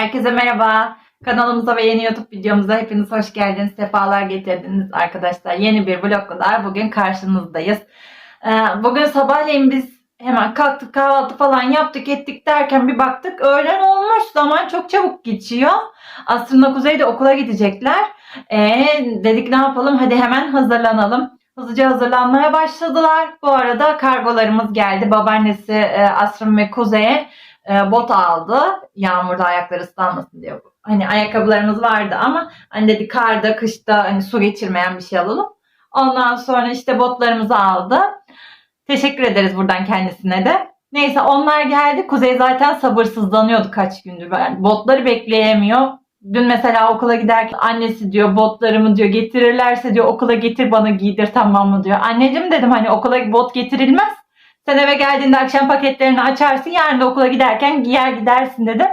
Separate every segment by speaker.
Speaker 1: Herkese merhaba. Kanalımıza ve yeni YouTube videomuza hepiniz hoş geldiniz. Sefalar getirdiniz arkadaşlar. Yeni bir vlogla bugün karşınızdayız. Ee, Bugün sabahleyin biz hemen kalktık kahvaltı falan yaptık ettik derken bir baktık öğlen olmuş. Zaman çok çabuk geçiyor. Aslında Kuzey'de okula gidecekler. Ee, dedik ne yapalım hadi hemen hazırlanalım. Hızlıca hazırlanmaya başladılar. Bu arada kargolarımız geldi. Babaannesi e, Asrın ve Kuzey'e e, bot aldı. Yağmurda ayakları ıslanmasın diye. Hani ayakkabılarımız vardı ama hani dedi karda, kışta hani su geçirmeyen bir şey alalım. Ondan sonra işte botlarımızı aldı. Teşekkür ederiz buradan kendisine de. Neyse onlar geldi. Kuzey zaten sabırsızlanıyordu kaç gündür. Ben botları bekleyemiyor. Dün mesela okula giderken annesi diyor botlarımı diyor getirirlerse diyor okula getir bana giydir tamam mı diyor. Anneciğim dedim hani okula bot getirilmez. Sen eve geldiğinde akşam paketlerini açarsın. Yarın da okula giderken giyer gidersin dedim.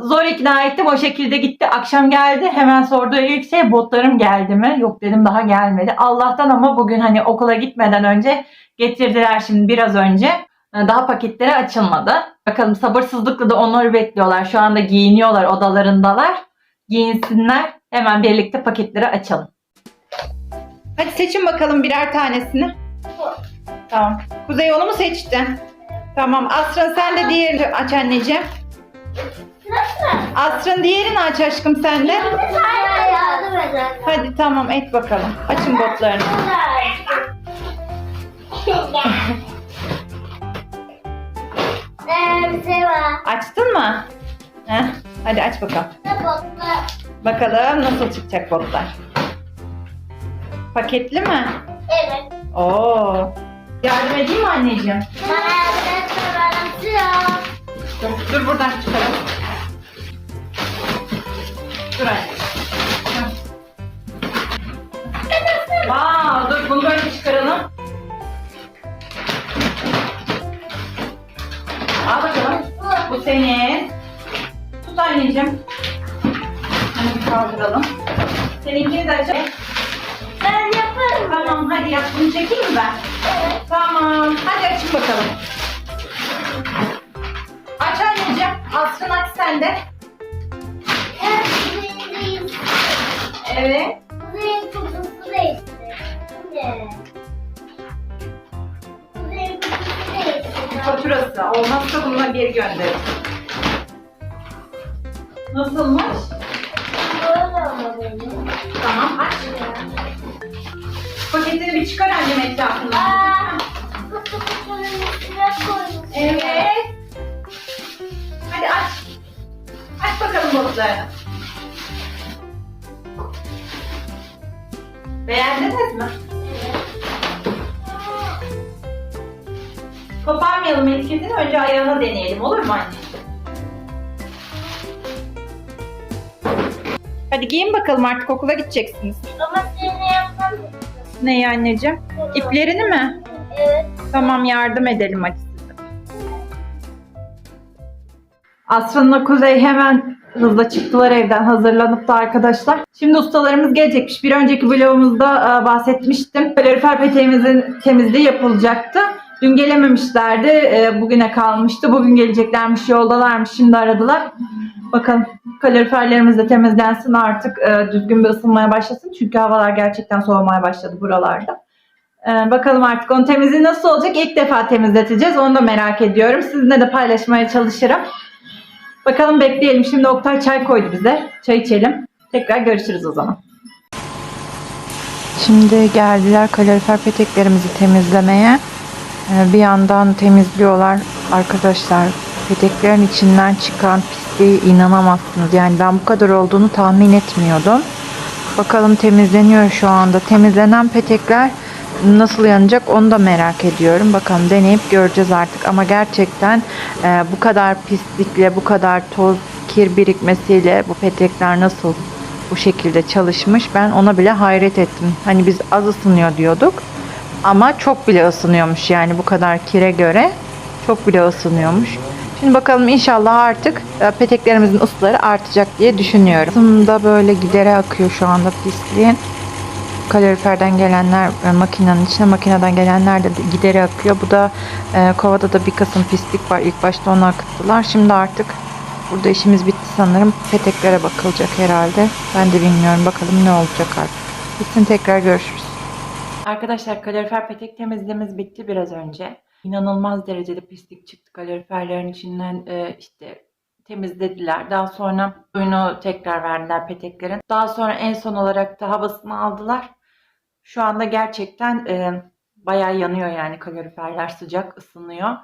Speaker 1: Zor ikna ettim. O şekilde gitti. Akşam geldi. Hemen sorduğu ilk şey botlarım geldi mi? Yok dedim daha gelmedi. Allah'tan ama bugün hani okula gitmeden önce getirdiler şimdi biraz önce. Daha paketleri açılmadı. Bakalım sabırsızlıkla da onları bekliyorlar. Şu anda giyiniyorlar odalarındalar. Giyinsinler. Hemen birlikte paketleri açalım. Hadi seçin bakalım birer tanesini. Tamam. Kuzey onu mu seçtin? Tamam. Asrın sen de diğerini aç anneciğim. Asrın diğerini aç aşkım sen de. Hadi tamam et bakalım. Açın botlarını. Açtın mı? Heh. Hadi aç bakalım. Bakalım nasıl çıkacak botlar. Paketli mi?
Speaker 2: Evet.
Speaker 1: Oo. Yardım edeyim mi anneciğim?
Speaker 2: Bana yardım etmem
Speaker 1: Dur, dur buradan çıkalım. Dur anne. Wow, dur bunu böyle çıkaralım. Al bakalım. Bu senin. Tut anneciğim. Hadi bir kaldıralım. Seninkini de açalım.
Speaker 2: Ben yaparım.
Speaker 1: Tamam hadi yap. Bunu çekeyim mi ben? Tamam. Hadi açın bakalım. Aç anneciğim. Asrın aç sen de.
Speaker 2: Evet.
Speaker 1: Evet.
Speaker 2: Kuzeyin kutusu değişti. Kuzeyin kutusu değişti.
Speaker 1: Faturası. Olmazsa bununla geri gönderin. Nasılmış?
Speaker 2: Böyle olmalıydı.
Speaker 1: Tamam aç. Paketini bir çıkar annem etrafından.
Speaker 2: Aa, kutu kutunun üstüne koymuş.
Speaker 1: Evet. Hadi aç. Aç bakalım balıklarını. Beğendiniz mi? Koparmayalım etiketini önce ayağına deneyelim olur mu anne? Hadi giyin bakalım artık okula gideceksiniz.
Speaker 2: Ama.
Speaker 1: Neyi anneciğim? İplerini mi?
Speaker 2: Evet.
Speaker 1: Tamam yardım edelim hadi size. Asrın'la Kuzey hemen hızla çıktılar evden hazırlanıp da arkadaşlar. Şimdi ustalarımız gelecekmiş. Bir önceki vlogumuzda e, bahsetmiştim. Kalorifer peteğimizin temizliği yapılacaktı. Dün gelememişlerdi. E, bugüne kalmıştı. Bugün geleceklermiş. Yoldalarmış. Şimdi aradılar. Bakalım kaloriferlerimiz de temizlensin artık e, düzgün bir ısınmaya başlasın. Çünkü havalar gerçekten soğumaya başladı buralarda. Ee, bakalım artık onun temizliği nasıl olacak? İlk defa temizleteceğiz. Onu da merak ediyorum. Sizinle de paylaşmaya çalışırım. Bakalım bekleyelim. Şimdi Oktay çay koydu bize. Çay içelim. Tekrar görüşürüz o zaman.
Speaker 3: Şimdi geldiler kalorifer peteklerimizi temizlemeye. Ee, Bir yandan temizliyorlar arkadaşlar. Peteklerin içinden çıkan pisliği inanamazsınız. Yani ben bu kadar olduğunu tahmin etmiyordum. Bakalım temizleniyor şu anda. Temizlenen petekler nasıl yanacak onu da merak ediyorum. Bakalım deneyip göreceğiz artık. Ama gerçekten e, bu kadar pislikle, bu kadar toz, kir birikmesiyle bu petekler nasıl bu şekilde çalışmış ben ona bile hayret ettim. Hani biz az ısınıyor diyorduk ama çok bile ısınıyormuş yani bu kadar kire göre çok bile ısınıyormuş. Şimdi bakalım inşallah artık e, peteklerimizin ısıları artacak diye düşünüyorum. Aslında böyle gidere akıyor şu anda pisliğin. Kaloriferden gelenler e, makinenin içine, makineden gelenler de gidere akıyor. Bu da e, kovada da bir kısım pislik var. İlk başta onu akıttılar. Şimdi artık
Speaker 1: Burada işimiz bitti sanırım. Peteklere bakılacak herhalde. Ben de bilmiyorum. Bakalım ne olacak artık. Bitsin tekrar görüşürüz. Arkadaşlar kalorifer petek temizliğimiz bitti biraz önce. İnanılmaz derecede pislik çıktı kaloriferlerin içinden e, işte temizlediler. Daha sonra suyunu tekrar verdiler peteklerin. Daha sonra en son olarak da havasını aldılar. Şu anda gerçekten e, bayağı yanıyor yani kaloriferler sıcak ısınıyor.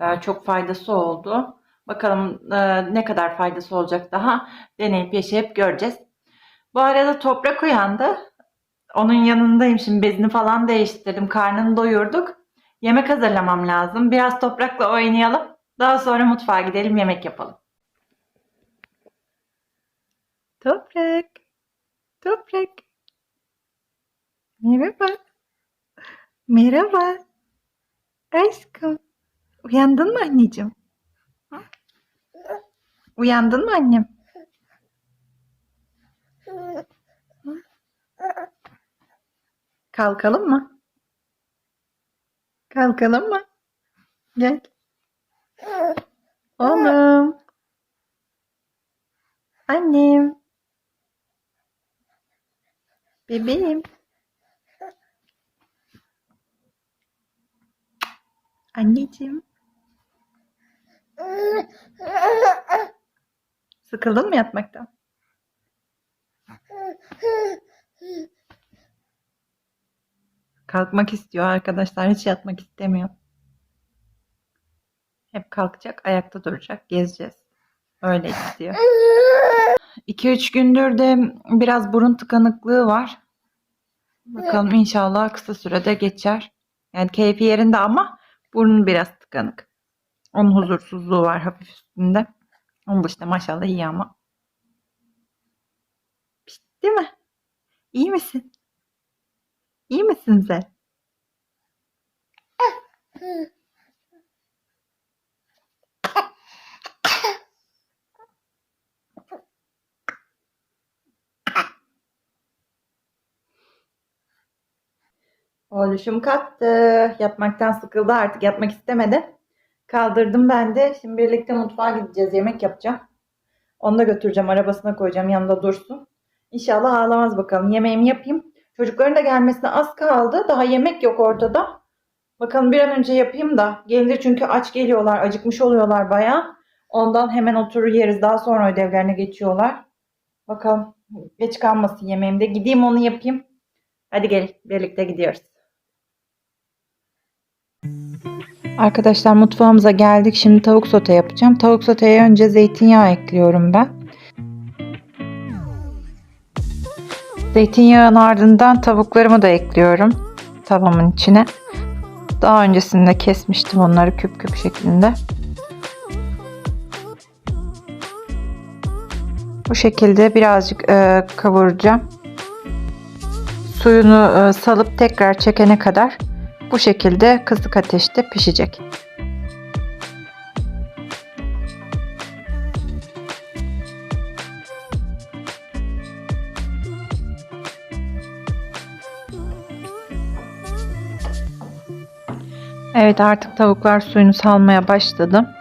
Speaker 1: E, çok faydası oldu. Bakalım e, ne kadar faydası olacak daha deneyip yaşayıp göreceğiz. Bu arada toprak uyandı. Onun yanındayım şimdi bezini falan değiştirdim. Karnını doyurduk. Yemek hazırlamam lazım. Biraz toprakla oynayalım. Daha sonra mutfağa gidelim yemek yapalım. Toprak. Toprak. Merhaba. Merhaba. Aşkım. Uyandın mı anneciğim? Uyandın mı annem? Kalkalım mı? Kalkalım mı? Gel. Oğlum. Annem. Bebeğim. Anneciğim. Sıkıldın mı yatmaktan? Kalkmak istiyor arkadaşlar. Hiç yatmak istemiyor. Hep kalkacak, ayakta duracak, gezeceğiz. Öyle istiyor. 2-3 gündür de biraz burun tıkanıklığı var. Bakalım inşallah kısa sürede geçer. Yani keyfi yerinde ama burnu biraz tıkanık. Onun huzursuzluğu var hafif üstünde. Onun dışında maşallah iyi ama. Değil mi? İyi misin? İyi misin sen? Oğluşum kalktı. Yatmaktan sıkıldı artık. Yatmak istemedi. Kaldırdım ben de. Şimdi birlikte mutfağa gideceğiz. Yemek yapacağım. Onu da götüreceğim. Arabasına koyacağım. Yanında dursun. İnşallah ağlamaz bakalım. Yemeğimi yapayım. Çocukların da gelmesine az kaldı. Daha yemek yok ortada. Bakalım bir an önce yapayım da. Gelir çünkü aç geliyorlar. Acıkmış oluyorlar bayağı. Ondan hemen oturur yeriz. Daha sonra ödevlerine geçiyorlar. Bakalım geç kalmasın yemeğimde. Gideyim onu yapayım. Hadi gel birlikte gidiyoruz. Arkadaşlar mutfağımıza geldik. Şimdi tavuk sote yapacağım. Tavuk soteye önce zeytinyağı ekliyorum ben. Zeytinyağının ardından tavuklarımı da ekliyorum tavamın içine. Daha öncesinde kesmiştim onları küp küp şeklinde. Bu şekilde birazcık e, kavuracağım. Suyunu e, salıp tekrar çekene kadar bu şekilde kısık ateşte pişecek. Evet artık tavuklar suyunu salmaya başladı.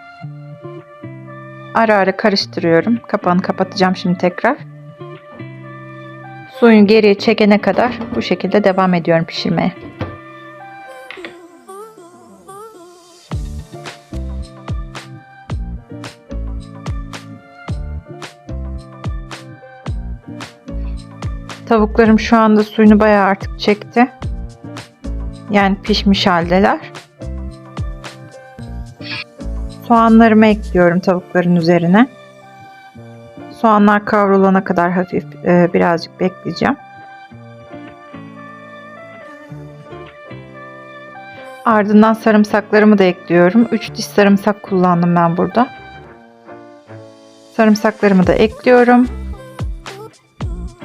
Speaker 1: Ara ara karıştırıyorum. Kapağını kapatacağım şimdi tekrar. Suyunu geriye çekene kadar bu şekilde devam ediyorum pişirmeye. Tavuklarım şu anda suyunu bayağı artık çekti. Yani pişmiş haldeler. Soğanlarımı ekliyorum tavukların üzerine. Soğanlar kavrulana kadar hafif e, birazcık bekleyeceğim. Ardından sarımsaklarımı da ekliyorum. 3 diş sarımsak kullandım ben burada. Sarımsaklarımı da ekliyorum.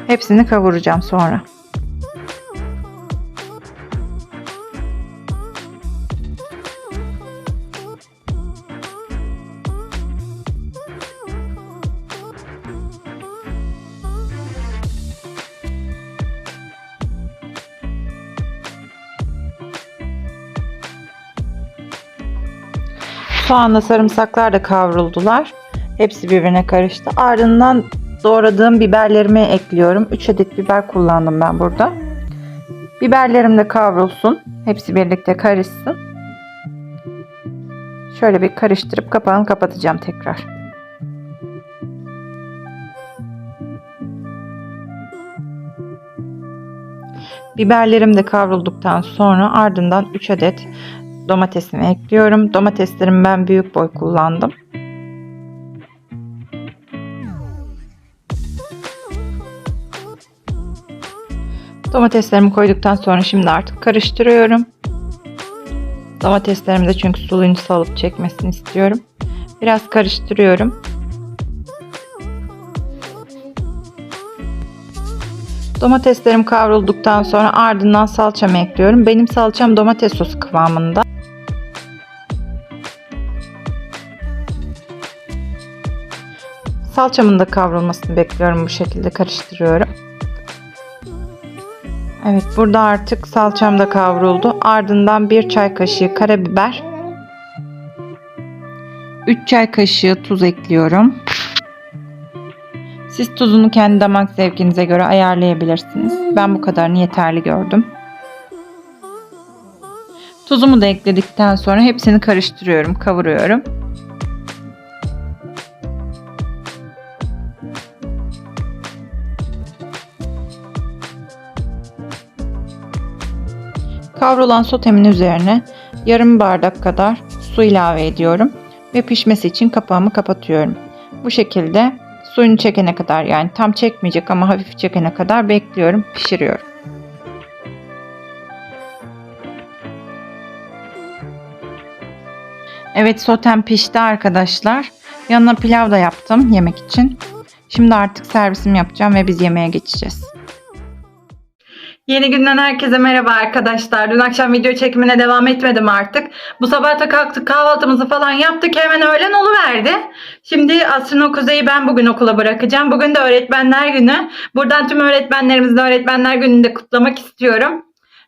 Speaker 1: Hepsini kavuracağım sonra. Soğanla sarımsaklar da kavruldular. Hepsi birbirine karıştı. Ardından doğradığım biberlerimi ekliyorum. 3 adet biber kullandım ben burada. Biberlerim de kavrulsun. Hepsi birlikte karışsın. Şöyle bir karıştırıp kapağını kapatacağım tekrar. Biberlerim de kavrulduktan sonra ardından 3 adet domatesimi ekliyorum. Domateslerimi ben büyük boy kullandım. Domateslerimi koyduktan sonra şimdi artık karıştırıyorum. Domateslerimi de çünkü suyunu salıp çekmesini istiyorum. Biraz karıştırıyorum. Domateslerim kavrulduktan sonra ardından salçamı ekliyorum. Benim salçam domates sosu kıvamında. Salçamın da kavrulmasını bekliyorum bu şekilde karıştırıyorum. Evet burada artık salçam da kavruldu. Ardından bir çay kaşığı karabiber. 3 çay kaşığı tuz ekliyorum. Siz tuzunu kendi damak zevkinize göre ayarlayabilirsiniz. Ben bu kadarını yeterli gördüm. Tuzumu da ekledikten sonra hepsini karıştırıyorum, kavuruyorum. Kavrulan sotemin üzerine yarım bardak kadar su ilave ediyorum ve pişmesi için kapağımı kapatıyorum. Bu şekilde suyunu çekene kadar yani tam çekmeyecek ama hafif çekene kadar bekliyorum, pişiriyorum. Evet sotem pişti arkadaşlar. Yanına pilav da yaptım yemek için. Şimdi artık servisimi yapacağım ve biz yemeğe geçeceğiz.
Speaker 4: Yeni günden herkese merhaba arkadaşlar. Dün akşam video çekimine devam etmedim artık. Bu sabah da kalktık kahvaltımızı falan yaptık. Hemen öğlen oluverdi. Şimdi Asrın Kuzey'i ben bugün okula bırakacağım. Bugün de öğretmenler günü. Buradan tüm öğretmenlerimizle öğretmenler gününü de kutlamak istiyorum.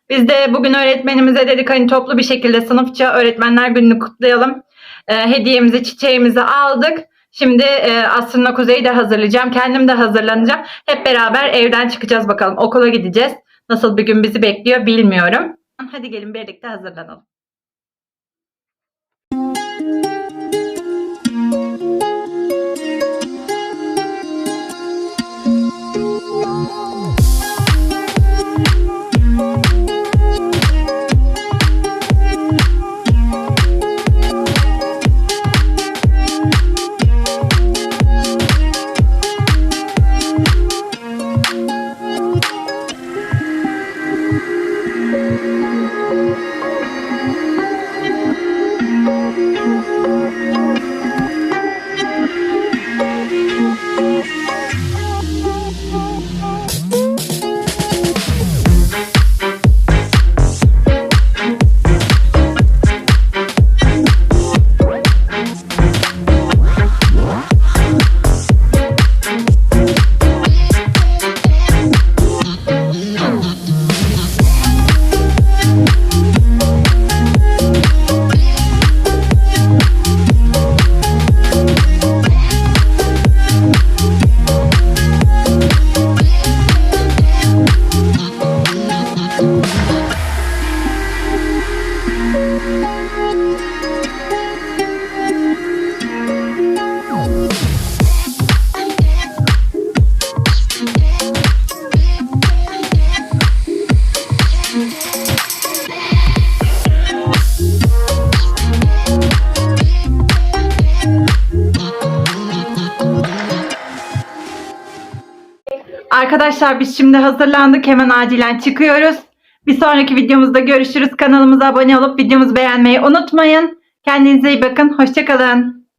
Speaker 4: Biz de bugün öğretmenimize dedik hani toplu bir şekilde sınıfça öğretmenler gününü kutlayalım. Ee, hediyemizi, çiçeğimizi aldık. Şimdi e, Asrın'la Kuzey'i de hazırlayacağım. Kendim de hazırlanacağım. Hep beraber evden çıkacağız bakalım. Okula gideceğiz. Nasıl bir gün bizi bekliyor bilmiyorum. Hadi gelin birlikte hazırlanalım. Arkadaşlar biz şimdi hazırlandık. Hemen acilen çıkıyoruz. Bir sonraki videomuzda görüşürüz. Kanalımıza abone olup videomuzu beğenmeyi unutmayın. Kendinize iyi bakın. Hoşçakalın.